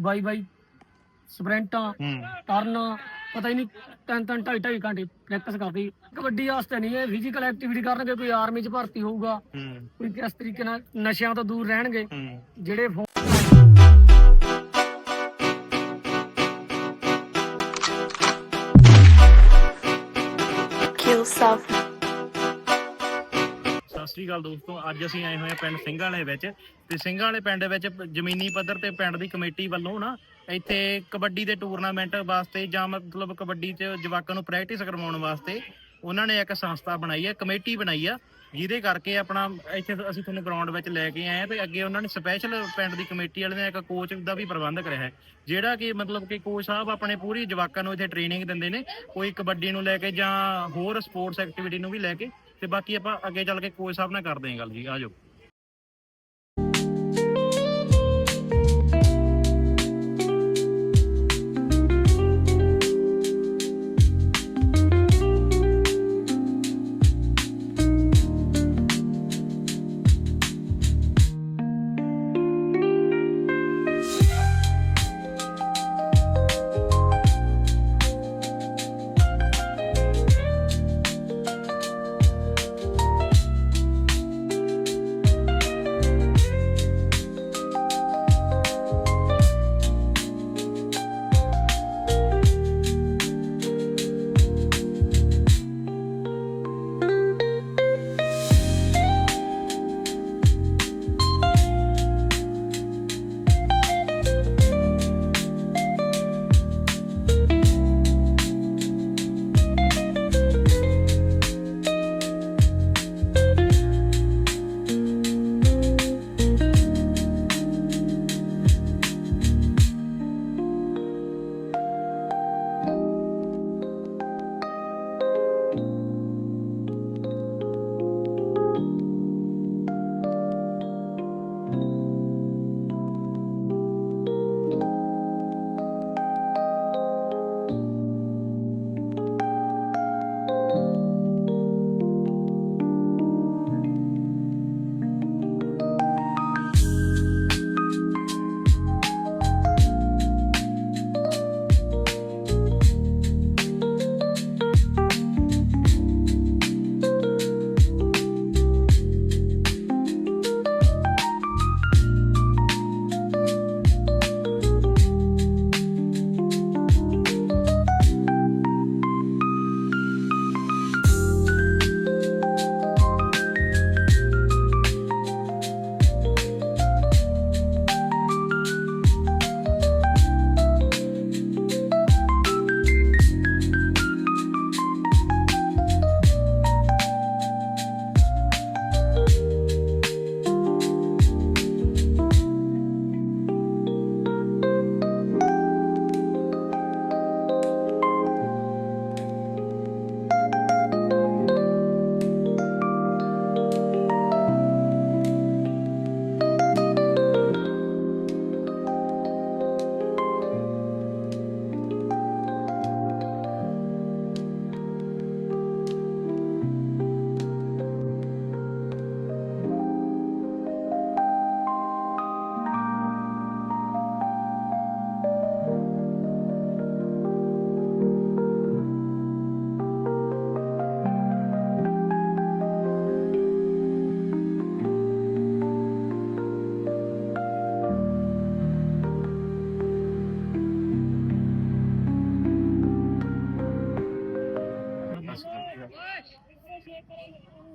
ਬਾਈ ਬਾਈ ਸਪ੍ਰਿੰਟਾਂ ਹੂੰ। ਟਰਨ ਪਤਾ ਹੀ ਨਹੀਂ ਤਿੰਨ ਤਿੰਨ ਢਾਈ ਢਾਈ ਘੰਟੇ ਪ੍ਰੈਕਟਿਸ ਕਰਦੀ। ਕਬੱਡੀ ਵਾਸਤੇ ਨਹੀਂ ਇਹ ਫਿਜ਼ੀਕਲ ਐਕਟੀਵਿਟੀ ਕਰਨਗੇ ਕੋਈ ਆਰਮੀ 'ਚ ਭਰਤੀ ਹੋਊਗਾ। ਹੂੰ। ਕੋਈ ਕਿਸ ਤਰੀਕੇ ਨਾਲ ਨਸ਼ਿਆਂ ਤੋਂ ਦੂਰ ਰਹਿਣਗੇ। ਹੂੰ। ਜਿਹੜੇ Kill Self ਸ਼੍ਰੀ ਅਕਾਲ ਦੋਸਤੋ, ਅੱਜ ਅਸੀਂ ਆਏ ਹੋਏ ਆ ਪਿੰਡ ਸਿੰਘਾਂ ਵਾਲੇ ਵਿੱਚ। ਤੇ ਸਿੰਘਾਂ ਵਾਲੇ ਪਿੰਡ ਵਿੱਚ ਜ਼ਮੀਨੀ ਪੱਧਰ ਤੇ ਪਿੰਡ ਦੀ ਕਮੇਟੀ ਵੱਲੋਂ ਨਾ ਇੱਥੇ ਕਬੱਡੀ ਦੇ ਟੂਰਨਾਮੈਂਟ ਵਾਸਤੇ ਜਾਂ ਮਤਲਬ ਕਬੱਡੀ 'ਚ ਜਵਾਕਾਂ ਨੂੰ ਪ੍ਰੈਕਟਿਸ ਕਰਵਾਉਣ ਵਾਸਤੇ ਉਹਨਾਂ ਨੇ ਇੱਕ ਸੰਸਥਾ ਬਣਾਈ ਹੈ, ਕਮੇਟੀ ਬਣਾਈ ਆ। ਜਿਹਦੇ ਕਰਕੇ ਆਪਣਾ ਇੱਥੇ ਅਸੀਂ ਤੁਹਾਨੂੰ ਗਰਾਊਂਡ ਵਿੱਚ ਲੈ ਕੇ ਆਏ ਆ ਤੇ ਅੱਗੇ ਉਹਨਾਂ ਨੇ ਸਪੈਸ਼ਲ ਪਿੰਡ ਦੀ ਕਮੇਟੀ ਵਾਲਿਆਂ ਨੇ ਇੱਕ ਕੋਚ ਦਾ ਵੀ ਪ੍ਰਬੰਧ ਕਰਿਆ ਹੈ। ਜਿਹੜਾ ਕਿ ਮਤਲਬ ਕਿ ਕੋਚ ਸਾਹਿਬ ਆਪਣੇ ਪੂਰੀ ਜਵਾਕਾਂ ਨੂੰ ਇੱਥੇ ਟ੍ਰੇਨਿੰਗ ਦਿੰਦੇ ਨੇ, ਕੋਈ ਕਬੱਡੀ ਨੂੰ ਲੈ ਕੇ ਜਾਂ ਹੋਰ ਸਪੋਰਟਸ ਐਕਟੀਵਿਟੀ ਨੂੰ ਵੀ ਲੈ ਕੇ। ਤੇ ਬਾਕੀ ਆਪਾਂ ਅੱਗੇ ਚੱਲ ਕੇ ਕੋਚ ਸਾਹਿਬ ਨਾਲ ਕਰਦੇ ਹਾਂ ਗੱਲ ਜੀ ਆਜੋ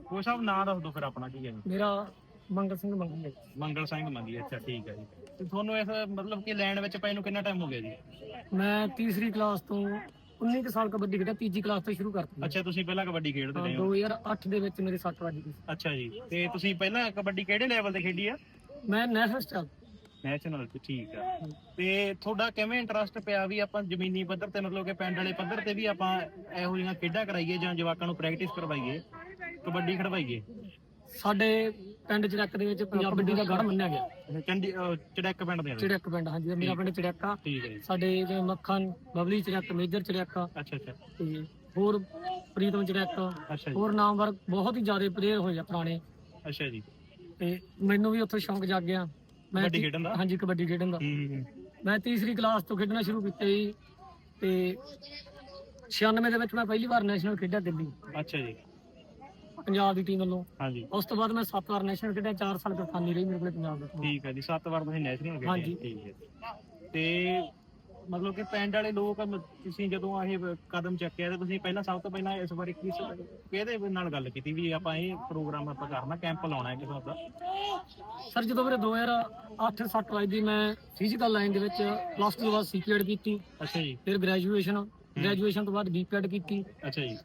ਕੋਚ ਸਾਹਿਬ ਨਾਂ ਦੱਸ ਦਿਓ ਫਿਰ ਆਪਣਾ ਕੀ ਹੈ। ਜੀ ਮੇਰਾ ਮੰਗਲ ਸਿੰਘ ਮੰਗੀ ਹੈ। ਮੰਗਲ ਸਿੰਘ ਮੰਗੀ ਅੱਛਾ ਠੀਕ ਹੈ ਜੀ। ਤੇ ਤੁਹਾਨੂੰ ਇਸ ਮਤਲਬ ਕਿ ਲੈਣ ਵਿੱਚ ਪਏ ਨੂੰ ਕਿੰਨਾ ਟਾਈਮ ਹੋ ਗਿਆ ਜੀ? ਮੈਂ ਤੀਸਰੀ ਕਲਾਸ ਤੋਂ 19 ਕੁ ਸਾਲ ਕਬੱਡੀ ਖੇਡਿਆ ਤੀਜੀ ਕਲਾਸ ਤੋਂ ਸ਼ੁਰੂ ਕਰਤੀ ਅੱਛਾ ਤੁਸੀਂ ਪਹਿਲਾਂ ਕਬੱਡੀ ਖੇਡਦੇ ਰਹੇ ਹੋ। 2008 ਦੇ ਵਿੱਚ ਮੇਰੇ 7 ਵਜੇ ਗਈ ਅੱਛਾ ਜੀ ਤੇ ਤੁਸੀਂ ਪਹਿਲਾਂ ਕਬੱਡੀ ਕਿਹੜੇ ਲੈਵਲ ਤੇ ਖੇਡੀ ਆ? ਮੈਂ ਨੈਸ਼ਨਲ ਸਟਾਰ ਨੈਸ਼ਨਲ ਤੇ ਠੀਕ ਆ। ਤੇ ਤੁਹਾਡਾ ਕਿਵੇਂ ਇੰਟਰਸਟ ਪਿਆ ਵੀ ਆਪਾਂ ਜ਼ਮੀਨੀ ਪੱਧਰ ਤੇ ਮਤਲਬ ਕਿ ਪਿੰਡ ਵਾਲੇ ਪੱਧਰ ਤੇ ਵੀ ਆਪਾਂ ਇਹੋ ਜਿਹੀਆਂ ਖੇਡਾਂ ਕਰਾਈਏ ਜਾਂ ਜਵਾਕਾਂ ਨੂੰ ਪ੍ਰੈਕਟਿਸ ਕਰਵਾਈਏ ਕਬੱਡੀ ਖੜਵਾਈਏ ਸਾਡੇ ਪਿੰਡ ਚੜਕ ਦੇ ਵਿੱਚ ਪੰਜਾਬ ਕਬੱਡੀ ਦਾ ਗੜ ਮੰਨਿਆ ਗਿਆ। ਚੰਡੀ ਚੜੈਕ ਪਿੰਡ ਦੇ। ਚੜਕ ਪਿੰਡ ਹਾਂਜੀ ਮੇਰਾ ਪਿੰਡ ਜੀ। ਸਾਡੇ ਜਿਵੇਂ ਮੱਖਣ ਬਬਲੀ ਚੜਕ ਮੇਜਰ ਚੜਿਆਕਾ ਅੱਛਾ ਅੱਛਾ। ਤੇ ਹੋਰ ਪ੍ਰੀਤਮ ਜੀ। ਹੋਰ ਨਾਮਵਰ ਬਹੁਤ ਹੀ ਜ਼ਿਆਦਾ ਪਲੇਅਰ ਹੋਏ ਆ ਪੁਰਾਣੇ। ਅੱਛਾ ਜੀ। ਤੇ ਮੈਨੂੰ ਵੀ ਉੱਥੋਂ ਸ਼ੌਂਕ ਜਾਗ ਗਿਆ ਮੈਂ ਕਬੱਡੀ ਖੇਡਣ ਦਾ? ਹਾਂਜੀ ਕਬੱਡੀ ਖੇਡਣ ਦਾ। ਹੂੰ ਮੈਂ ਤੀਸਰੀ ਕਲਾਸ ਤੋਂ ਖੇਡਣਾ ਸ਼ੁਰੂ ਕੀਤਾ ਜੀ ਤੇ 96 ਦੇ ਵਿੱਚ ਮੈਂ ਪਹਿਲੀ ਵਾਰ ਨੈਸ਼ਨਲ ਖੇਡਿਆ ਦਿੱਲੀ। ਅੱਛਾ ਜੀ। ਪੰਜਾਬ ਦੀ ਟੀਮ ਵੱਲੋਂ। ਹਾਂਜੀ। ਉਸ ਤੋਂ ਬਾਅਦ ਮੈਂ 7 ਵਾਰ ਨੈਸ਼ਨਲ ਖੇਡਿਆ 4 ਸਾਲ ਕਪਤਾਨੀ ਰਹੀ ਮੇਰੇ ਕੋਲ ਪੰਜਾਬ ਦੇ। ਠੀਕ ਹੈ ਜੀ ਸੱਤ ਵਾਰ ਤੁਸੀਂ ਨੈਸ਼ਨਲ ਗਏ ਹਾਂਜੀ। ਠੀਕ ਹੈ ਤੇ ਮਤਲਬ ਕਿ ਪਿੰਡ ਵਾਲੇ ਲੋਕ ਮ- ਤੁਸੀਂ ਜਦੋਂ ਇਹ ਕਦਮ ਚੱਕਿਆ ਤੇ ਤੁਸੀਂ ਪਹਿਲਾਂ ਸਭ ਤੋਂ ਪਹਿਲਾਂ ਇਸ ਬਾਰੇ ਕਿਸ ਕਿਹਦੇ ਨਾਲ ਗੱਲ ਕੀਤੀ ਵੀ ਆਪਾਂ ਇਹ ਪ੍ਰੋਗਰਾਮ ਆਪਾਂ ਕਰਨਾ ਕੈਂਪ ਲਾਉਣਾ ਹੈ ਕਿਸੇ ਦਾ? ਸਰ ਜਦੋਂ ਮੇਰੇ 2008 7 ਵਜੇ ਦੀ ਮੈਂ ਫਿਜ਼ੀਕਲ ਲਾਈਨ ਦੇ ਵਿੱਚ ਪਲੱਸ 2 ਤੋਂ ਬਾਅਦ ਸੀਪੀਐਡ ਕੀਤੀ। ਅੱਛਾ ਜੀ। ਫਿਰ ਗ੍ਰੈਜੂਏਸ਼ਨ ਗ੍ਰੈਜੂਏਸ਼ਨ ਤੋਂ ਬਾਅਦ ਬੀਪੀਐਡ ਕੀਤੀ। ਅੱਛਾ ਜੀ।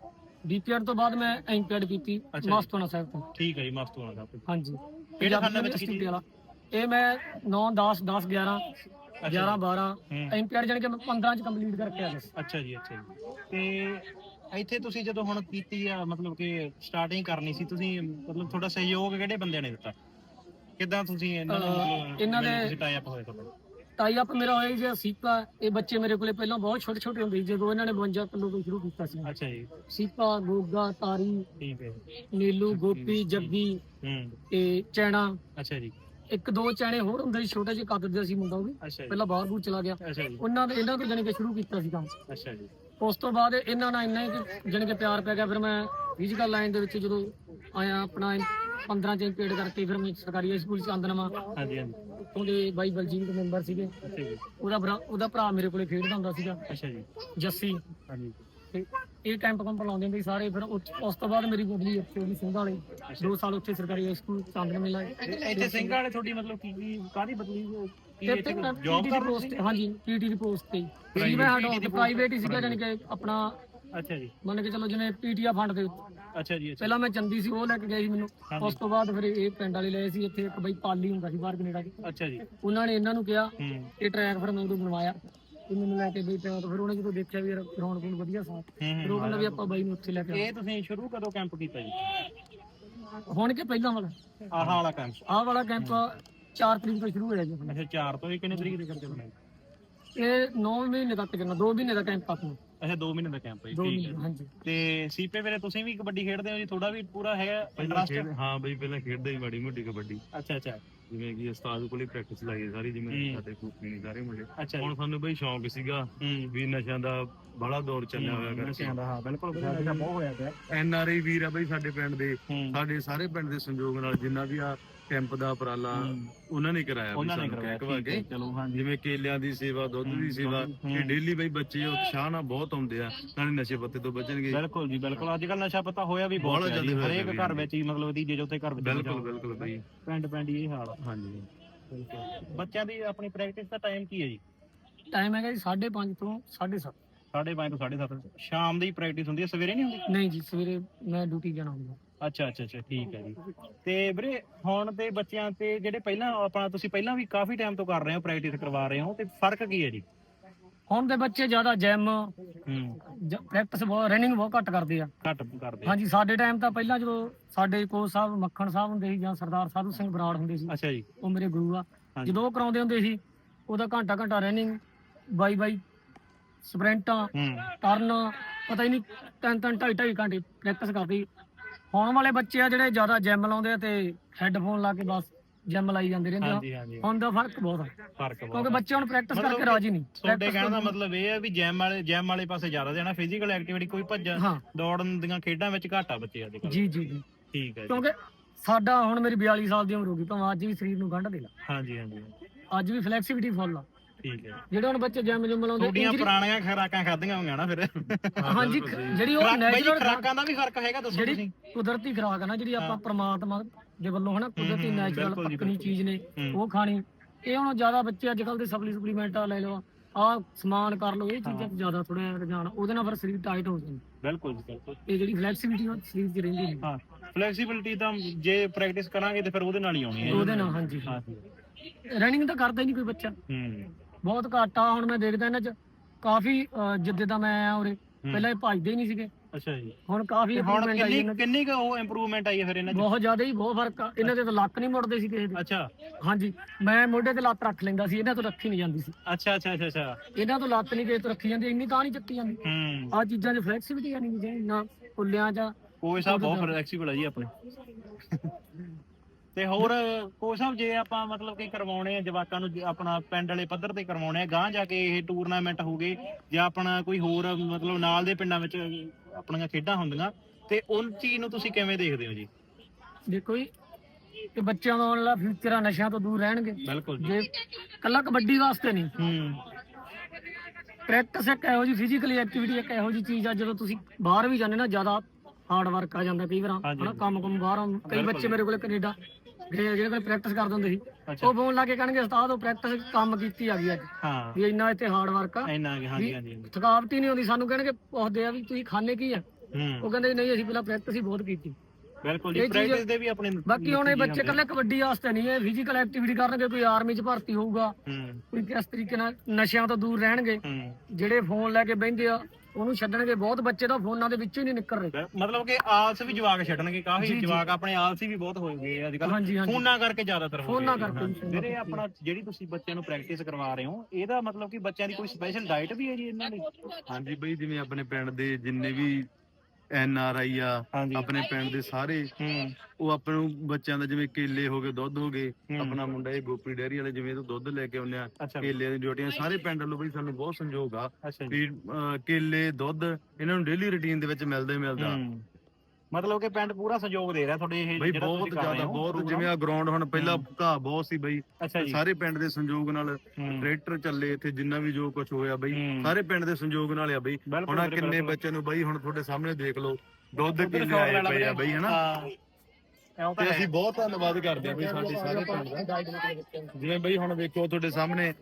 ਬੀਪੀਐਡ ਤੋਂ ਬਾਅਦ ਮੈਂ ਐਮਪੀਐਡ ਕੀਤੀ ਅੱਛਾ ਜੀ। ਸਾਹਿਬ ਤੋਂ। ਠੀਕ ਹੈ ਜੀ ਮਸਤ ਹੋਣਾ ਸਾਹਿਬ ਹਾਂਜੀ। ਪੰਜਾਬੀ ਖਾਨੇ ਵਿੱਚ ਕੀਤੀ? ਵਾਲਾ। ਇਹ ਮੈਂ 9 10 10 11 11 12 ਹੂੰ। ਐਮਪੀਐਡ ਜਾਣੀ ਕਿ ਮੈਂ 15 ਚ ਕੰਪਲੀਟ ਕਰਕੇ ਆ ਗਿਆ ਸੀ ਅੱਛਾ ਜੀ ਅੱਛਾ ਜੀ। ਤੇ ਇੱਥੇ ਤੁਸੀਂ ਜਦੋਂ ਹੁਣ ਕੀਤੀ ਆ ਮਤਲਬ ਕਿ ਸਟਾਰਟਿੰਗ ਕਰਨੀ ਸੀ ਤੁਸੀਂ ਮਤਲਬ ਤੁਹਾਡਾ ਸਹਿਯੋਗ ਕਿਹੜੇ ਬੰਦਿਆਂ ਨੇ ਦਿੱਤਾ? ਕਿੱਦਾਂ ਤੁਸੀਂ ਇਹਨਾਂ ਨੂੰ ਅਹ, ਮਤਲਬ ਇਹਨਾਂ ਦੇ- ਟਾਈ ਅਪ ਹੋਏ ਤੁਹਾਡਾ ਟਾਈ ਅਪ ਮੇਰਾ ਹੋਇਆ ਜੀ ਸੀਪਾ ਇਹ ਬੱਚੇ ਮੇਰੇ ਕੋਲੇ ਪਹਿਲਾਂ ਬਹੁਤ ਛੋਟੇ ਛੋਟੇ ਹੁੰਦੇ ਸੀ ਜਦੋਂ ਇਹਨਾਂ ਨੇ 52 ਕਿਲੋ ਤੋਂ ਸ਼ੁਰੂ ਕੀਤਾ ਸੀ। ਅੱਛਾ ਜੀ। ਸੀਪਾ ਗੋਗਾ ਤਾਰੀ ਠੀਕ ਹੈ ਨੀਲੂ ਗੋਪੀ ਜੱਗੀ ਹੂੰ। ਤੇ ਚੈਣਾ। ਅੱਛਾ ਜੀ। ਇੱਕ ਦੋ ਚੈਣੇ ਹੋਰ ਹੁੰਦੇ ਸੀ ਛੋਟੇ ਜਿਹੇ ਕੱਦ ਦੇ ਸੀ ਮੁੰਡਾ ਉਹ ਵੀ। ਅੱਛਾ ਜੀ। ਪਹਿਲਾਂ ਬਾਹਰ ਬੂਰ ਚਲਾ ਗਿਆ। ਅੱਛਾ ਜੀ। ਉਹਨਾਂ ਦੇ ਇਹਨਾਂ ਤੋਂ ਜਾਣੀ ਕਿ ਸ਼ੁਰੂ ਕੀਤਾ ਸੀ ਕੰਮ ਅੱਛਾ ਜੀ। ਉਸ ਤੋਂ ਬਾਅਦ ਇਹਨਾਂ ਨਾਲ ਇੰਨਾ ਹੀ ਕਿ ਜਾਣੀ ਕਿ ਪਿਆਰ ਪੈ ਗਿਆ। ਫਿਰ ਮੈਂ ਫਿਜ਼ੀਕਲ ਲਾਈਨ ਦੇ ਵਿੱਚ ਜਦੋਂ ਆਇਆ ਆਪਣਾ 15 ਚ ਪੇਡ ਕਰਕੇ ਫਿਰ ਮੈਂ ਸਰਕਾਰੀ ਸਕੂਲ ਚ ਆਂਦਨਵਾ ਹਾਂਜੀ ਹਾਂਜੀ। ਉੱਥੋਂ ਦੇ ਬਾਈ ਬਲਜੀਤ ਦੇ ਮੈਂਬਰ ਸੀਗੇ। ਅੱਛਾ ਜੀ। ਉਹਦਾ ਭਰਾ ਉਹਦਾ ਭਰਾ ਮੇਰੇ ਕੋਲੇ ਖੇਡਦਾ ਹੁੰਦਾ ਸੀਗਾ। ਅੱਛਾ ਜੀ। ਜੱਸੀ। ਹਾਂਜੀ। ਤੇ ਇਹ ਕੈਂਪ ਕੰਪ ਲਾਉਂਦੇ ਹੁੰਦੇ ਸੀ ਸਾਰੇ ਫਿਰ ਉਸ ਉਸ ਤੋਂ ਬਾਅਦ ਮੇਰੀ ਬਦਲੀ ਉੱਥੇ ਉਹਦੀ ਸਿੰਘ ਵਾਲੇ ਦੋ ਸਾਲ ਉੱਥੇ ਸਰਕਾਰੀ ਸਕੂਲ ਚਾਂਦਨ ਮੇਲਾ। ਇੱਥੇ ਸਿੰਘ ਵਾਲੇ ਤੁਹਾਡੀ ਮਤਲਬ ਕੀ ਕੀ ਕਾਦੀ ਬਦਲੀ ਕੀ ਤੇ ਇੱਥੇ ਜੌਬ ਦੀ ਪੋਸਟ ਹਾਂਜੀ ਪੀਟੀ ਦੀ ਪੋਸਟ ਤੇ ਜੀ ਮੈਂ ਸਾਡਾ post ਪ੍ਰਾਈਵੇਟ ਹੀ ਸੀਗਾ ਜਾਨੀ ਕਿ ਆਪਣਾ ਅੱਛਾ ਜੀ। ਮੰਨ ਕੇ ਚਲੋ ਜਿਵੇਂ ਪੀਟੀਆ ਫੰਡ ਦੇ ਉੱਤੇ। ਅੱਛਾ ਜੀ ਅੱਛਾ ਪਹਿਲਾਂ ਮੈਂ ਚੰਦੀ ਸੀ ਉਹ ਲੈ ਕੇ ਗਏ ਸੀ ਮੈਨੂੰ। ਹਾਂਜੀ। ਉਸ ਤੋਂ ਬਾਅਦ ਫਿਰ ਇਹ ਪਿੰਡ ਵਾਲੇ ਲਏ ਸੀ ਇੱਥੇ ਇੱਕ ਬਈ ਪਾਲੀ ਹੁੰਦਾ ਸੀ ਬਾਹਰ ਕੈਨੇਡਾ ਦੇ ਅੱਛਾ ਜੀ। ਉਹਨਾਂ ਨੇ ਇਹਨਾਂ ਨੂੰ ਕਿਹਾ ਹੂੰ। ਇਹ ਟਰੈਕ ਫਿਰ ਮੈਂ ਉਦੋਂ ਬਣਵਾਇਆ। ਤੇ ਮੈਨੂੰ ਲੈ ਕੇ ਬਈ ਪਿਆ ਫਿਰ ਉਹਨੇ ਜਦੋਂ ਦੇਖਿਆ ਵੀ ਯਾਰ ਗਰਾਊਂਡ ਵਧੀਆ ਹੂੰ ਫਿਰ ਉਹ ਕਹਿੰਦਾ ਵੀ ਆਪਾਂ ਬਾਈ ਨੂੰ ਉੱਥੇ ਲੈ ਕੇ ਇਹ ਤੁਸੀਂ ਸ਼ੁਰੂ ਕਦੋਂ ਕੈਂਪ ਕੀਤਾ ਜੀ। ਹੁਣ ਕਿ ਪਹਿਲਾਂ ਵਾਲਾ? ਆਹ ਵਾਲਾ ਕੈਂਪ ਆਹ ਵਾਲਾ ਕੈਂਪ 4 ਤਰੀਕ ਤੋਂ ਸ਼ੁਰੂ ਹੋਇਆ ਜੀ। ਆਪਣਾ। ਅੱਛਾ 4 ਤੋਂ ਇਹ ਕਿੰਨੇ ਤਰੀਕ ਦੇ ਕਰਕੇ ਬਣਾਇਆ? ਇਹ 9 ਮਹੀਨੇ ਤੱਕ ਚੱਲਣਾ 2 ਮਹੀਨੇ ਦਾ ਕੈਂਪ ਆਪਣਾ। ਅੱਛਾ 2 ਮਹੀਨੇ ਦਾ ਕੈਂਪ ਹੈ 2 ਜੀ, ਠੀਕ ਮਹੀਨੇ ਹੈ ਹਾਂਜੀ। ਤੇ ਸੀਪੇ ਵੇਲੇ ਤੁਸੀਂ ਵੀ ਕਬੱਡੀ ਖੇਡਦੇ ਹੋ ਜੀ? ਤੁਹਾਡਾ ਵੀ ਪੂਰਾ ਹੈਗਾ ਇੰਟਰਸਟ ਹਾਂ ਬਈ ਪਹਿਲਾਂ ਖੇਡਦਾ ਹੀ ਮਾੜੀ ਮੋਟੀ ਕਬੱਡੀ। ਅੱਛਾ ਅੱਛਾ। ਜਿਵੇਂ ਕਿ ਉਸਤਾਦ ਕੋਲੇ ਪ੍ਰੈਕਟਿਸ ਲਾਈ ਹੈ ਸਾਰੀ ਜਿਵੇਂ ਹੂੰ। ਸਾਡੇ ਕੁੱਪੀ ਨਹੀਂ ਸਾਰੇ ਮੁੰਡੇ। ਅੱਛਾ ਜੀ। ਹੁਣ ਸਾਨੂੰ ਬਈ ਸ਼ੌਂਕ ਸੀਗਾ ਹੂੰ। ਵੀ ਨਸ਼ਿਆਂ ਦਾ ਬੜਾ ਦੌਰ ਚੱਲਿਆ ਹੋਇਆ ਕਰਕੇ ਨਸ਼ਿਆਂ ਦਾ ਹਾਂ ਬਿਲਕੁਲ। ਬਹੁਤ ਹੋਇਆ ਪਿਆ। ਐਨ ਆਰ ਆਈ ਵੀਰ ਆ ਬਈ ਸਾਡੇ ਪਿੰਡ ਦੇ। ਹੂੰ। ਸਾਡੇ ਸਾਰੇ ਪਿੰਡ ਦੇ ਸੰਯੋਗ ਨਾਲ ਜਿੰਨਾ ਵੀ ਆ ਕੈਂਪ ਦਾ ਉਪਰਾਲਾ ਉਹਨਾਂ ਨੇ ਕਰਾਇਆ ਉਹਨਾਂ ਨੇ ਸਾਨੂੰ ਕਰਵਾਇਆ ਕਹਿ ਕਵਾ ਠੀਕ ਚਲੋ ਹਾਂਜੀ। ਜਿਵੇਂ ਕੇਲਿਆਂ ਦੀ ਸੇਵਾ ਦੁੱਧ ਦੀ ਸੇਵਾ। ਇਹ ਡੇਲੀ ਬਈ ਬੱਚੇ ਉਤਸ਼ਾਹ ਨਾਲ ਬਹੁਤ ਆਉਂਦੇ ਆ ਨਾਲੇ ਨਸ਼ੇ ਪੱਤੇ ਤੋਂ ਬਚਣਗੇ। ਬਿਲਕੁਲ ਜੀ ਬਿਲਕੁਲ। ਅੱਜ ਕੱਲ ਨਸ਼ਾ ਪਤਾ ਹੋਇਆ ਵੀ ਬਹੁਤ ਹੈ ਜੀ ਹਰੇਕ ਘਰ ਵਿੱਚ ਹੀ ਮਤਲਬ ਤੀਜੇ ਚੌਥੇ ਘਰ ਵਿੱਚ ਬਿਲਕੁਲ। ਬਿਲਕੁਲ ਬਈ। ਪਿੰਡ ਪਿੰਡ ਹੀ ਇਹ ਹਾਲ। ਹਾਂਜੀ। ਬੱਚਿਆਂ ਦੀ ਆਪਣੀ ਪ੍ਰੈਕਟਿਸ ਦਾ ਟਾਈਮ ਕੀ ਹੈ ਜੀ? ਟਾਈਮ ਹੈਗਾ ਜੀ 5:30 ਤੋਂ 7:30 5:30 ਤੋਂ 7:30 ਸ਼ਾਮ ਦੀ ਪ੍ਰੈਕਟਿਸ ਹੁੰਦੀ ਹੈ ਸਵੇਰੇ ਨਹੀਂ ਹੁੰਦੀ? ਨਹੀਂ ਜੀ ਸਵੇਰੇ ਮੈਂ ਡਿਊਟੀ ਜਾਣਾ ਹੁੰਦਾ। ਅੱਛਾ ਅੱਛਾ ਅੱਛਾ ਠੀਕ ਹੈ ਜੀ। ਤੇ ਵੀਰੇ ਹੁਣ ਦੇ ਬੱਚਿਆਂ ਤੇ ਜਿਹੜੇ ਪਹਿਲਾਂ ਆਪਣਾ ਤੁਸੀਂ ਪਹਿਲਾਂ ਵੀ ਕਾਫੀ ਟਾਈਮ ਤੋਂ ਕਰ ਰਹੇ ਹੋ ਪ੍ਰੈਕਟਿਸ ਕਰਵਾ ਰਹੇ ਹੋ ਤੇ ਫ਼ਰਕ ਕੀ ਹੈ ਜੀ? ਹੁਣ ਦੇ ਬੱਚੇ ਜ਼ਿਆਦਾ ਜਿਮ ਹੂੰ। ਪ੍ਰੈਕਟਿਸ ਬਹੁਤ ਰਨਿੰਗ ਬਹੁਤ ਘੱਟ ਕਰਦੇ ਆ। ਘੱਟ ਕਰਦੇ ਹਾਂਜੀ ਸਾਡੇ ਟਾਈਮ ਤਾਂ ਪਹਿਲਾਂ ਜਦੋਂ ਸਾਡੇ ਕੋਚ ਸਾਹਿਬ ਮੱਖਣ ਸਾਹਿਬ ਹੁੰਦੇ ਸੀ ਜਾਂ ਸਰਦਾਰ ਸਾਧੂ ਸਿੰਘ ਬਰਾੜ ਹੁੰਦੇ ਸੀ ਅੱਛਾ ਜੀ। ਉਹ ਮੇਰੇ ਗੁਰੂ ਆ। ਹਾਂਜੀ। ਜਦੋਂ ਉਹ ਕਰਾਉਂਦੇ ਹੁੰਦੇ ਸੀ ਉਹਦਾ ਘੰਟਾ ਘੰਟਾ ਰਨਿੰਗ ਬਾਈ ਬਾਈ ਸਪ੍ਰਿੰਟਾਂ ਹੂੰ। ਟਰਨ ਪਤਾ ਹੀ ਨਹੀਂ ਤਿੰਨ ਤਿੰਨ ਢਾਈ ਢਾਈ ਘੰਟੇ ਪ੍ਰੈਕਟਿਸ ਕਰਦੀ। ਹੁਣ ਵਾਲੇ ਬੱਚੇ ਆ ਜਿਹੜੇ ਜ਼ਿਆਦਾ ਜਿਮ ਲਾਉਂਦੇ ਆ ਤੇ ਹੈੱਡਫੋਨ ਲਾ ਕੇ ਬਸ ਜਿਮ ਲਾਈ ਜਾਂਦੇ ਰਹਿੰਦੇ ਆ। ਹਾਂਜੀ ਹੁਣ ਦਾ ਫ਼ਰਕ ਬਹੁਤ ਆ। ਫ਼ਰਕ ਕਿਉਂਕਿ ਬੱਚੇ ਹੁਣ ਪ੍ਰੈਕਟਿਸ ਮਤਲਬ ਕਰਕੇ ਰਾਜੀ ਨਹੀਂ। ਤੁਹਾਡੇ Practice ਕਹਿਣ ਦਾ ਮਤਲਬ ਇਹ ਹੈ ਵੀ ਜਿਮ ਵਾਲੇ ਜਿਮ ਵਾਲੇ ਪਾਸੇ ਜ਼ਿਆਦਾ ਦੇਣਾ ਫਿਜ਼ੀਕਲ ਐਕਟੀਵਿਟੀ ਕੋਈ ਭੱਜ ਹਾਂ। ਦੌੜਨ ਦੀਆਂ ਖੇਡਾਂ ਵਿੱਚ ਘੱਟ ਆ ਬੱਚੇ ਅੱਜ ਕੱਲ੍ਹ। ਜੀ ਜੀ ਜੀ। ਠੀਕ ਹੈ ਜੀ। ਕਿਉਂਕਿ ਸਾਡਾ ਹੁਣ ਮੇਰੀ 42 ਸਾਲ ਦੀ ਉਮਰ ਹੋ ਗਈ ਭਾਵੇਂ ਅੱਜ ਵੀ ਸਰੀਰ ਨੂੰ ਗੰਢ ਦੇ ਲਾ। ਹਾਂਜੀ ਹਾਂਜੀ। ਅੱਜ ਵੀ ਫਲੈਕਸੀਬਿਲਿਟੀ ਫੁੱਲ ਆ। ਠੀਕ ਹੈ। ਜਿਹੜੇ ਹੁਣ ਬੱਚੇ ਜਿਮ ਜੁਮ ਲਾਉਂਦੇ ਤੁਹਾਡੀਆਂ injury- ਪੁਰਾਣੀਆਂ ਖੁਰਾਕਾਂ ਖਾਧੀਆਂ ਹੋਈਆਂ ਨਾ ਫਿਰ। ਹਾਂਜੀ ਜਿਹੜੀ ਉਹ ਖੁਰਾਕ ਬਾਈ ਨੈਚੁਰਲ ਖੁਰਾਕਾਂ ਦਾ ਵੀ ਫ਼ਰਕ ਹੈਗਾ ਦੱਸੋ ਜਿਹੜੀ ਤੁਸੀਂ। ਕੁਦਰਤੀ ਖੁਰਾਕ ਆ ਨਾ ਜਿਹੜੀ ਆਪਾਂ। ਪ੍ਰਮਾਤਮਾ ਦੇ ਵੱਲੋਂ ਹਨਾ ਕੁਦਰਤੀ ਨੈਚੁਰਲ ਬਿਲਕੁਲ ਜੀ, ਪੱਕਣੀ ਬਿਲਕੁਲ। ਚੀਜ਼ ਨੇ ਹੂੰ। ਉਹ ਖਾਣੀ। ਇਹ ਹੁਣ ਜ਼ਿਆਦਾ ਬੱਚੇ ਅੱਜ ਕੱਲ ਦੇ ਸਪਲੀ ਸਪਲੀਮੈਂਟ ਆ ਲੈ ਲਓ ਆ ਸਮਾਨ ਕਰ ਲਓ ਇਹ ਚੀਜ਼ਾਂ 'ਚ ਜ਼ਿਆਦਾ ਥੋੜਾ ਰੁਝਾਨ ਉਹਦੇ ਨਾਲ ਫਿਰ ਸਰੀਰ ਟਾਈਟ ਹੋ ਜਾਂਦਾ। ਬਿਲਕੁਲ ਜੀ ਬਿਲਕੁਲ। ਇਹ ਜਿਹੜੀ ਫਲੈਕਸੀਬਿਲਿਟੀ ਉਹ ਸਰੀਰ 'ਚ ਰਹਿੰਦੀ ਨਹੀਂ। ਹਾਂ ਫਲੈਕਸੀਬਿਲਿਟੀ ਤਾਂ ਜੇ ਪ੍ਰੈਕਟਿਸ ਕਰਾਂਗੇ ਤੇ ਫਿਰ ਉਹਦੇ ਨਾਲ ਹੀ ਆਉਣੀ ਹੈ। ਉਹਦੇ ਨਾਲ ਹਾਂਜੀ। ਹਾਂਜੀ ਰਨਿੰਗ ਤਾਂ ਕਰਦਾ ਹੀ ਨਹੀਂ ਕੋਈ ਬੱਚਾ। ਹੂੰ। ਬਹੁਤ ਘੱਟ ਆ ਹੁਣ ਮੈਂ ਦੇਖਦਾ ਇਹਨਾਂ 'ਚ। ਕਾਫੀ ਅਹ, ਜਿੱਦੇ ਦਾ ਮੈਂ ਆਇਆ ਉਰੇ ਪਹਿਲਾਂ ਇਹ ਭੱਜਦੇ ਹੀ ਨਹੀਂ ਸੀਗੇ। ਅੱਛਾ ਜੀ। ਹੁਣ ਕਾਫੀ ਤੇ ਹੁਣ ਇੰਪਰੂਵਮੈਂਟ ਆਈ ਕਿੰਨੀ ਇਹਨਾਂ 'ਚ ਕਿੰਨੀ ਕੁ ਉਹ ਇੰਪਰੂਵਮੈਂਟ ਆਈ ਹੈ ਫਿਰ ਇਹਨਾਂ 'ਚ? ਬਹੁਤ ਜ਼ਿਆਦਾ ਹੀ ਬਹੁਤ ਫ਼ਰਕ ਆ। ਇਹਨਾਂ ਦੇ ਤਾਂ ਲੱਕ ਨਹੀਂ ਮੁੜਦੇ ਸੀ ਕਿਸੇ ਦੇ ਅੱਛਾ। ਹਾਂਜੀ ਮੈਂ ਮੋਢੇ ਤੇ ਲੱਤ ਰੱਖ ਲੈਂਦਾ ਸੀ ਇਹਨਾਂ ਤੋਂ ਰੱਖੀ ਨਹੀਂ ਜਾਂਦੀ ਸੀ। ਅੱਛਾ ਅੱਛਾ ਅੱਛਾ ਅੱਛਾ। ਇਹਨਾਂ ਤੋਂ ਲੱਤ ਨਹੀਂ ਕਿਸੇ ਤੋਂ ਰੱਖੀ ਜਾਂਦੀ ਇੰਨੀ ਤਾਂ ਨਹੀਂ ਚੱਕੀ ਜਾਂਦੀ। ਹੂੰ। ਆ ਚੀਜ਼ਾਂ 'ਚ ਫਲੈਕਸੀਬਿਲਿਟੀ ਨਹੀਂ ਜੇ ਨਾ ਪੁੱਲਿਆਂ 'ਚ ਕੋਈ ਸਾਹਿਬ ਬਹੁਤ ਫਲੈਕਸੀਬਲ ਹੈ ਜੀ ਆਪਣੇ। ਤੇ ਹੋਰ ਕੋਚ ਸਾਹਿਬ ਜੇ ਆਪਾਂ ਮਤਲਬ ਕਿ ਕਰਵਾਉਣੇ ਆ ਜਵਾਕਾਂ ਨੂੰ ਜ- ਆਪਣਾ ਪਿੰਡ ਵਾਲੇ ਪੱਧਰ ਤੇ ਕਰਵਾਉਣੇ ਆ ਗਾਂ ਜਾ ਕੇ ਇਹ ਟੂਰਨਾਮੈਂਟ ਹੋਗੇ ਜਾਂ ਆਪਣਾ ਕੋਈ ਹੋਰ ਮਤਲਬ ਨਾਲ ਦੇ ਪਿੰਡਾਂ ਵਿੱਚ ਆਪਣੀਆਂ ਖੇਡਾਂ ਹੁੰਦੀਆਂ ਤੇ ਉਹ ਚੀਜ਼ ਨੂੰ ਤੁਸੀਂ ਕਿਵੇਂ ਦੇਖਦੇ ਹੋ ਜੀ? ਦੇਖੋ ਜੀ ਕਿ ਬੱਚਿਆਂ ਦਾ ਆਉਣ ਵਾਲਾ ਫਿਊਚਰ ਆ ਨਸ਼ਿਆਂ ਤੋਂ ਦੂਰ ਰਹਿਣਗੇ। ਬਿਲਕੁਲ ਜੇ। ਕੱਲਾ ਕਬੱਡੀ ਵਾਸਤੇ ਨਹੀਂ। ਹੂੰ। ਪ੍ਰੈਕਟਿਸ ਇੱਕ ਇਹੋ ਜੀ ਫਿਜ਼ੀਕਲੀ ਐਕਟੀਵਿਟੀ ਇੱਕ ਇਹੋ ਜੀ ਚੀਜ਼ ਆ ਜਦੋਂ ਤੁਸੀਂ ਬਾਹਰ ਵੀ ਜਾਂਦੇ ਨਾ ਜ਼ਿਆਦਾ ਹਾਰਡ ਵਰਕ ਆ ਜਾਂਦਾ ਕਈ ਵਾਰ। ਹਨਾ ਕੰਮ ਕੰਮ ਬਾਹਰ ਕਈ ਬਿਲਕੁਲ। ਬੱਚੇ ਮੇਰੇ ਕੋਲੇ ਕੈਨੇਡਾ ਗਏ ਜਿਹੜੇ ਕੋਲ ਪ੍ਰੈਕਟਿਸ ਕਰਦੇ ਹੁੰਦੇ ਸੀ। ਅੱਛਾ। ਉਹ ਫੋਨ ਲਾ ਕੇ ਕਹਿਣਗੇ ਉਸਤਾਦ ਉਹ ਪ੍ਰੈਕਟਿਸ ਕੰਮ ਕੀਤੀ ਆ ਗਈ ਅੱਜ। ਹਾਂ। ਵੀ ਇੰਨਾ ਇੱਥੇ ਹਾਰਡ ਵਰਕ ਆ। ਇੰਨਾ ਕਿ ਹਾਂਜੀ ਹਾਂਜੀ ਹਾਂਜੀ। ਥਕਾਵਟ ਹੀ ਨਹੀਂ ਹੁੰਦੀ ਸਾਨੂੰ ਕਹਿਣਗੇ ਪੁੱਛਦੇ ਆ ਵੀ ਤੁਸੀਂ ਖਾਣੇ ਕੀ ਆ? ਹੂੰ। ਉਹ ਕਹਿੰਦੇ ਨਹੀਂ ਅਸੀਂ ਪਹਿਲਾਂ ਪ੍ਰੈਕਟਿਸ ਹੀ ਬਹੁਤ ਕੀਤੀ। ਬਿਲਕੁਲ ਜੀ ਇਹ ਚੀਜ਼- ਪ੍ਰੈਕਟਿਸ ਦੇ ਵੀ ਆਪਣੇ ਬਾਕੀ ਹੁਣ ਇਹ ਨਤੀਜੇ ਬੱਚੇ ਹੁੰਦੇ। ਇਕੱਲੇ ਕਬੱਡੀ ਵਾਸਤੇ ਨਹੀਂ ਇਹ ਫਿਜ਼ੀਕਲ ਐਕਟੀਵਿਟੀ ਕਰਨਗੇ ਕੋਈ ਆਰਮੀ 'ਚ ਭਰਤੀ ਹੋਊਗਾ। ਹੂੰ। ਕੋਈ ਕਿਸ ਤਰੀਕੇ ਨਾਲ ਨਸ਼ਿਆਂ ਤੋਂ ਦੂਰ ਰਹਿਣਗੇ। ਹੂੰ। ਜਿਹੜੇ ਫੋਨ ਲੈ ਕੇ ਬਹਿੰਦੇ ਆ ਉਹਨੂੰ ਛੱਡਣਗੇ ਬਹੁਤ ਬੱਚੇ ਤਾਂ ਫੋਨਾਂ ਦੇ ਵਿੱਚੋਂ ਹੀ ਨਹੀਂ ਨਿਕਲ ਰਹੇ ਮਤਲਬ ਕਿ ਆਲਸ ਵੀ ਜਵਾਕ ਛੱਡਣਗੇ ਕਾਫੀ। ਜਵਾਕ ਆਪਣੇ ਆਲਸੀ ਵੀ ਬਹੁਤ ਹੋਏ ਗਏ ਅੱਜ ਕੱਲ ਹਾਂਜੀ ਹਾਂਜੀ ਫੋਨਾਂ ਕਰਕੇ ਜ਼ਿਆਦਾਤਰ ਹੋ ਫੋਨਾਂ ਗਏ। ਕਰਕੇ ਹਾਂ। ਹੀ। ਜਿਹੜੇ ਆਪਣਾ ਜਿਹੜੀ ਤੁਸੀਂ ਬੱਚਿਆਂ ਨੂੰ ਪ੍ਰੈਕਟਿਸ ਕਰਵਾ ਰਹੇ ਹੋ ਇਹਦਾ ਮਤਲਬ ਕਿ ਬੱਚਿਆਂ ਦੀ ਕੋਈ ਸਪੈਸ਼ਲ ਡਾਈਟ ਵੀ ਹੈ ਜੀ ਇਹਨਾਂ ਦੀ ਹਾਂਜੀ ਬਈ ਜਿਵੇਂ ਆਪਣੇ ਪਿੰਡ ਦੇ ਜਿੰਨੇ ਵੀ ਐਨ ਆਰ ਆਈ ਆ ਹਾਂਜੀ। ਆਪਣੇ ਪਿੰਡ ਦੇ ਸਾਰੇ। ਹੂੰ। ਉਹ ਆਪਾਂ ਨੂੰ ਬੱਚਿਆਂ ਦਾ ਜਿਵੇਂ ਕੇਲੇ ਹੋ ਗਏ ਦੁੱਧ ਹੋ ਗਏ। ਹੂੰ। ਆਪਣਾ ਮੁੰਡਾ ਇਹ ਗੋਪੀ ਡੈਰੀ ਵਾਲੇ ਜਿਵੇਂ ਤੋਂ ਦੁੱਧ ਲੈ ਕੇ ਆਉਂਦੇ ਆ ਅੱਛਾ। ਕੇਲੇ ਦੀ ਡਿਊਟੀਆਂ ਸਾਰੇ ਪਿੰਡ ਵੱਲੋਂ ਬਈ ਸਾਨੂੰ ਬਹੁਤ ਸੰਯੋਗ ਆ ਅੱਛਾ ਜੀ। ਵੀ ਅਹ, ਕੇਲੇ ਦੁੱਧ ਇਹਨਾਂ ਨੂੰ ਡੇਲੀ ਰੁਟੀਨ ਦੇ ਵਿੱਚ ਮਿਲਦਾ ਹੀ ਮਿਲਦਾ। ਹੂੰ। ਮਤਲਬ ਕਿ ਪਿੰਡ ਪੂਰਾ ਸਹਿਯੋਗ ਦੇ ਰਿਹਾ ਤੁਹਾਡੇ ਇਹ ਬਈ ਜਿਹੜਾ ਬਹੁਤ ਜ਼ਿਆਦਾ ਬਹੁਤ। ਜਿਵੇਂ ਆ ਗਰਾਊਂਡ ਹੁਣ ਪਹਿਲਾਂ। ਘਾਹ ਬਹੁਤ ਸੀ ਬਈ ਸਾਰੇ ਪਿੰਡ ਦੇ ਸੰਯੋਗ ਨਾਲ। ਟਰੈਕਟਰ ਚੱਲੇ ਇੱਥੇ ਜਿੰਨਾ ਵੀ ਜੋ ਕੁਝ ਹੋਇਆ ਬਈ। ਸਾਰੇ ਪਿੰਡ ਦੇ ਸੰਯੋਗ ਨਾਲ ਆ ਬਈ ਹੁਣ ਕਿੰਨੇ। ਬੱਚੇ ਨੂੰ ਬਈ ਹੁਣ ਤੁਹਾਡੇ ਸਾਹਮਣੇ ਦੇਖ ਲਓ ਦੁੱਧ ਕਿੰਨੇ ਆਏ ਪਏ ਆ। ਬਈ ਹਨਾ ਤਾਂ ਤੇ ਹੈ। ਅਸੀਂ ਬਹੁਤ ਧੰਨਵਾਦ ਕਰਦੇ ਆ ਬਈ ਸਾਡੇ ਸਾਰੇ ਪਿੰਡ ਦਾ ਜਿਵੇਂ ਬਈ ਹੁਣ ਵੇਖੋ ਤੁਹਾਡੇ ਸਾਹਮਣੇ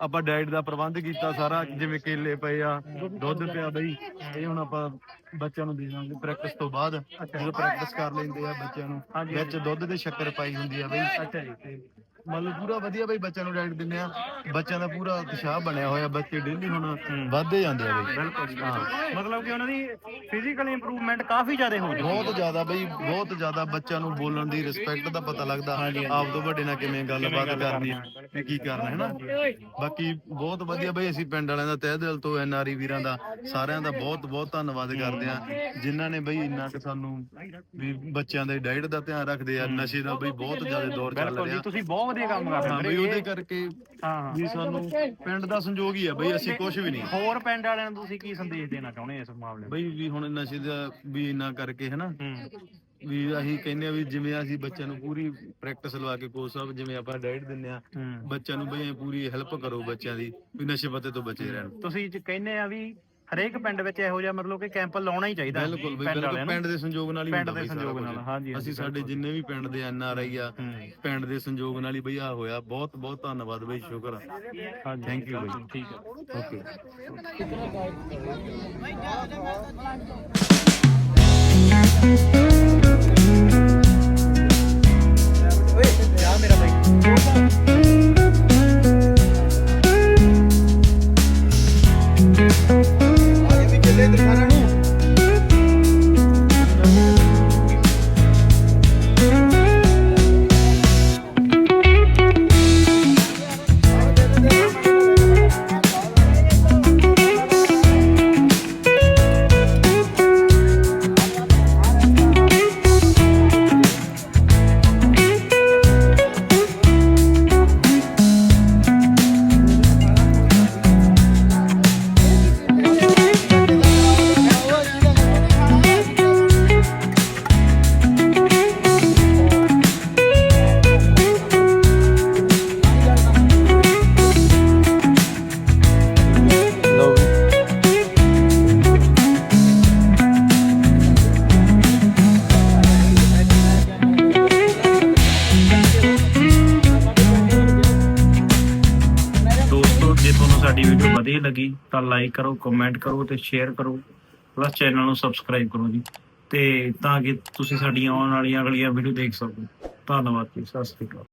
ਆਪਾਂ ਡਾਈਟ ਦਾ ਪ੍ਰਬੰਧ ਕੀਤਾ ਸਾਰਾ ਜਿਵੇਂ ਕੇਲੇ ਪਏ ਆ ਦੁੱਧ ਪਿਆ ਬਈ ਇਹ ਹੁਣ ਆਪਾਂ ਬੱਚਿਆਂ ਨੂੰ ਦੇ ਦਾਂਗੇ ਪ੍ਰੈਕਟਿਸ ਤੋਂ ਬਾਅਦ। ਜਦੋਂ ਪ੍ਰੈਕਟਿਸ ਕਰ ਲੈਂਦੇ ਆ ਬੱਚਿਆਂ ਨੂੰ। ਵਿੱਚ ਦੁੱਧ ਤੇ ਸ਼ੱਕਰ ਪਾਈ ਹੁੰਦੀ ਆ ਬਈ। ਅੱਛਾ ਜੀ ਤੇ ਮਤਲਬ ਪੂਰਾ ਵਧੀਆ ਬਈ ਬੱਚਿਆਂ ਨੂੰ ਡਾਈਟ ਦਿੰਦੇ ਆ। ਬੱਚਿਆਂ ਦਾ ਪੂਰਾ ਉਤਸ਼ਾਹ ਬਣਿਆ ਹੋਇਆ ਬੱਚੇ ਡੇਲੀ ਹੁਣ ਵੱਧਦੇ ਜਾਂਦੇ ਆ ਬਈ। ਬਿਲਕੁਲ ਹਾਂ। ਮਤਲਬ ਕਿ ਉਹਨਾਂ ਦੀ ਫਿਜ਼ੀਕਲ ਇੰਪਰੂਵਮੈਂਟ ਕਾਫੀ ਜ਼ਿਆਦਾ ਹੋ ਹੈ ਬਹੁਤ ਜ਼ਿਆਦਾ ਬਈ ਬਹੁਤ ਜ਼ਿਆਦਾ ਬੱਚਿਆਂ ਨੂੰ ਬੋਲਣ ਦੀ ਰਿਸਪੈਕਟ ਦਾ ਪਤਾ ਲੱਗਦਾ। ਆਪ ਤੋਂ ਵੱਡੇ ਨਾਲ ਕਿਵੇਂ ਗੱਲਬਾਤ ਕਰਨੀ ਤੇ ਕੀ ਕਰਨਾ ਹੈ ਨਾ? ਬਾਕੀ ਬਹੁਤ ਵਧੀਆ ਬਈ ਅਸੀਂ ਪਿੰਡ ਵਾਲਿਆਂ ਦਾ ਤਹਿ ਦਿਲ ਤੋਂ ਐਨਆਰਈ ਵੀਰਾਂ ਦਾ ਸਾਰਿਆਂ ਦਾ ਬਹੁਤ ਬਹੁਤ ਧੰਨਵਾਦ ਕਰਦੇ ਆ ਜਿਨ੍ਹਾਂ ਨੇ ਬਈ ਇੰਨਾ ਕਿ ਸਾਨੂੰ ਵੀ ਬੱਚਿਆਂ ਦੇ ਡਾਈਟ ਦਾ ਧਿਆਨ ਰੱਖਦੇ ਆ ਨਸ਼ੇ ਦਾ ਬਈ ਬਹੁਤ ਜ਼ਿਆਦਾ ਦੌਰ ਚੱਲ ਰਿਹਾ। ਤੁਸੀਂ ਬਹੁਤ ਵਧੀਆ ਕੰਮ ਕਰ ਹਾਂ ਰਹੇ ਬਈ ਹੋ ਉਹਦੇ ਕਰਕੇ ਹਾਂ। ਵੀ ਸਾਨੂੰ ਪਿੰਡ ਦਾ ਸੰਯੋਗ ਹੀ ਆ ਬਈ ਅਸੀਂ ਕੁਝ ਵੀ ਨਹੀਂ। ਹੋਰ ਪਿੰਡ ਵਾਲਿਆਂ ਨੂੰ ਤੁਸੀਂ ਕੀ ਸੰਦੇਸ਼ ਦੇਣਾ ਚਾਹੁੰਦੇ ਇਸ ਮਾਮਲੇ ਵਿੱਚ? ਬਈ ਵੀ ਹੁਣ ਨਸ਼ੇ ਦਾ ਵੀ ਇੰਨਾ ਕਰਕੇ ਹਨਾ ਹੂੰ। ਵੀ ਅਸੀਂ ਕਹਿੰਦੇ ਆ ਵੀ ਜਿਵੇਂ ਅਸੀਂ ਬੱਚਿਆਂ ਨੂੰ ਪੂਰੀ ਪ੍ਰੈਕਟਿਸ ਲਵਾ ਕੇ ਕੋਚ ਸਾਹਿਬ ਜਿਵੇਂ ਆਪਾਂ ਡਾਈਟ ਦਿੰਦੇ ਆ ਹੂੰ। ਬੱਚਿਆਂ ਨੂੰ ਬਈ ਐਂ ਪੂਰੀ ਹੈਲਪ ਕਰੋ ਬੱਚਿਆਂ ਦੀ ਵੀ ਨਸ਼ੇ ਪੱਤੇ ਤੋਂ ਬਚੇ ਰਹਿਣ। ਤੁਸੀਂ ਜ- ਕਹਿੰਦੇ ਆ ਵੀ ਹਰੇਕ ਪਿੰਡ ਵਿੱਚ ਇਹੋ ਜਿਹਾ ਮਤਲਬ ਕਿ ਕੈਂਪ ਲਾਉਣਾ ਹੀ ਚਾਹੀਦਾ ਬਿਲਕੁਲ ਬਈ ਪਿੰਡ ਬਿਲਕੁਲ ਵਾਲਿਆਂ ਨੂੰ। ਪਿੰਡ ਦੇ ਸੰਯੋਗ ਨਾਲ ਹੀ ਪਿੰਡ ਹੁੰਦਾ ਦੇ ਬਈ ਸਾਰਾ ਸੰਯੋਗ ਕੁਝ। ਨਾਲ ਹਾਂਜੀ ਹਾਂਜੀ, ਅਸੀਂ ਸਾਡੇ ਬਿਲਕੁਲ। ਜਿੰਨੇ ਵੀ ਪਿੰਡ ਦੇ ਐਨ ਆਰ ਆਈ ਆ ਹੂੰ। ਪਿੰਡ ਦੇ ਸੰਯੋਗ ਨਾਲ ਹੀ ਬਈ ਆ ਹੋਇਆ। ਬਹੁਤ ਬਹੁਤ ਧੰਨਵਾਦ ਬਈ ਸ਼ੁਕਰ ਆ। ਹਾਂਜੀ ਥੈਂਕ ਯੂ ਬਈ। ਠੀਕ ਹੈ ਓਕੇ ਲਾਈਕ ਕਰੋ ਕਮੈਂਟ ਕਰੋ ਤੇ ਸ਼ੇਅਰ ਕਰੋ ਪਲੱਸ ਚੈਨਲ ਨੂੰ ਸਬਸਕ੍ਰਾਈਬ ਕਰੋ ਜੀ। ਤੇ ਤਾਂ ਕਿ ਤੁਸੀਂ ਸਾਡੀਆਂ ਆਉਣ ਵਾਲੀਆਂ ਅਗਲੀਆਂ ਵੀਡੀਓ ਦੇਖ ਸਕੋ। ਧੰਨਵਾਦ ਜੀ, ਸਤਿ ਸ਼੍ਰੀ ਅਕਾਲ।